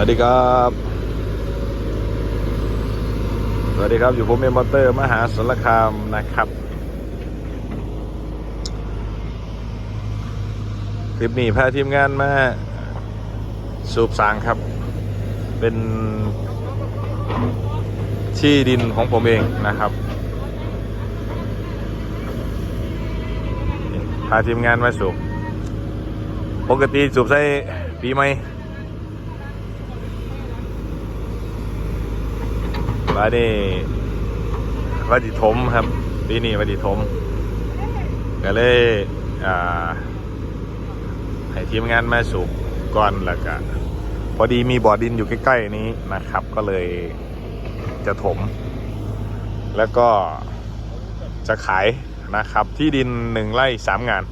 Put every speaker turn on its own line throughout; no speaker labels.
วัสดีครับ สวัสดีครับ อยู่ผมเอมอเตอร์ มหาสารคามนะครับ คลิปนี้พาทีมงานมาสูบสางครับ เป็นที่ดินของผมเองนะครับ พาทีมงานมาสูบ ปกติสูบใส่ปีใหม่ วันนี้วันที่ถมครับ ปีนี้วันที่ถมก็เลยอ่าให้ทีมงานมาสูบก่อนแล้วก็พอดีมีบ่อดินอยู่ใกล้ๆนี้นะครับ ก็เลยจะถม แล้วก็จะขายนะครับ ที่ดินหนึ่งไร่สามงาน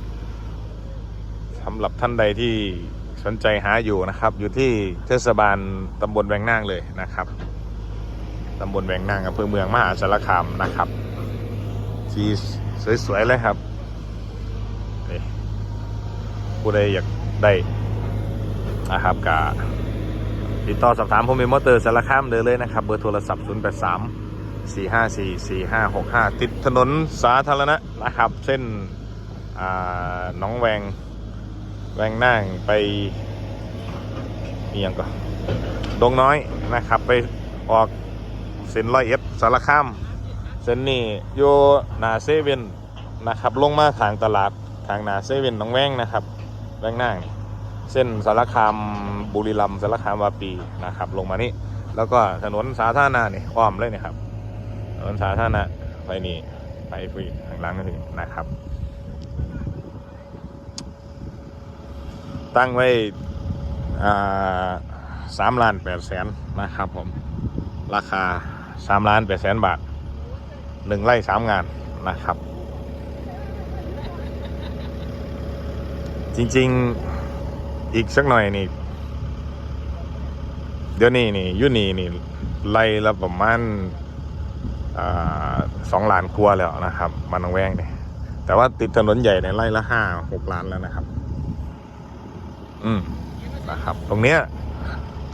สำหรับท่านใดที่สนใจหาอยู่นะครับ อยู่ที่เทศบาลตำบลแวงนางเลยนะครับ ตำบลแวงนางอำเภอเมืองมหาสารคามนะครับที่สวยๆเลยครับนี่ผู้ใดอยากได้นะครับกะติดต่อสอบถามผมเป็นมอเตอร์สารคามเดินเลยนะครับ เบอร์โทรศัพท์ 0 8 3 4 5 4 4 5 6 5 ติดถนนสาธารณะนะครับ เส้นน้องแวง แวงน่างไปนี่ยังก็ดงน้อยนะครับไปออก เส้นร้อยเอ็ดสารคามเส้นนี้โยนาเซเว่นนะครับ ลงมาทางตลาดทางนาเซเว่นหน้องแวงนะครับแวงน่งๆเส้นสารคามบุรีรัมย์สารคามวาปีนะครับ ลงมานี่แล้วก็ถนนสาธารณะนี่อ้อมเลยนี่ครับถนนสาธารณะไปนี่ไปฟรีทางหลังนี่นะครับ ตั้งไว้สามล้านแปดแสนนะครับผม ราคา สามล้านแปดแสนบาทหนึ่งไร่สามงานนะครับ จริงๆอีกสักหน่อยนี่เดี๋ยวนี้นี่ยุนี่นี่ไล่ละประมาณสองล้านครัวแล้วนะครับมันน้องแวงเนี่ยแต่ว่าติดถนนใหญ่ในยไล่ละห้าหกล้านแล้วนะครับ อืมนะครับ ตรงเนี้ย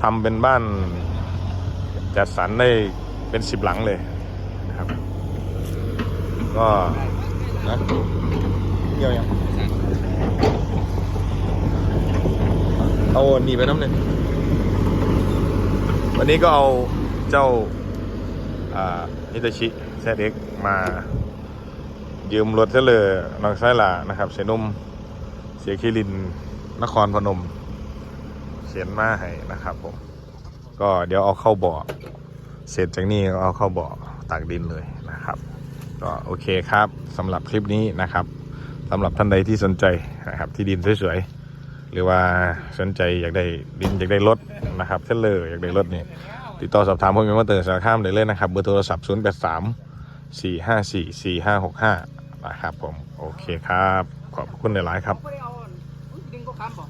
ทำเป็นบ้านจัดสรรได้ เป็นสิบหลังเลยนะครับ ก็นะเที่ยวยังเอาหนีไปน้ำหนึ่งวันนี้ก็เอาเจ้าอ่านิตาชิแซดเอ็กมายืมรถเสเลยน้องไซลานะครับ เสยนุ่มเสียคิรินนครพนมเขียนมาให้นะครับผม ก็เดี๋ยวเอาเข้าบ่อ เสร็จจากนี้เอาเข้าบ่อตากดินเลยนะครับ ก็โอเคครับสำหรับคลิปนี้นะครับสำหรับท่านใดที่สนใจนะครับที่ดินสวยๆหรือว่าสนใจอยากได้ดินอยากได้รถนะครับเทเลอร์อยากได้รถนี่ติดต่อสอบถามผมเป็นมอเตอร์สารข้ามได้เลยนะครับเบอร์โทรศัพท์ 0 8 3 4 5 4 4 5 6 5นะครับผม โอเคครับ ขอบคุณหลาย ๆ ครับ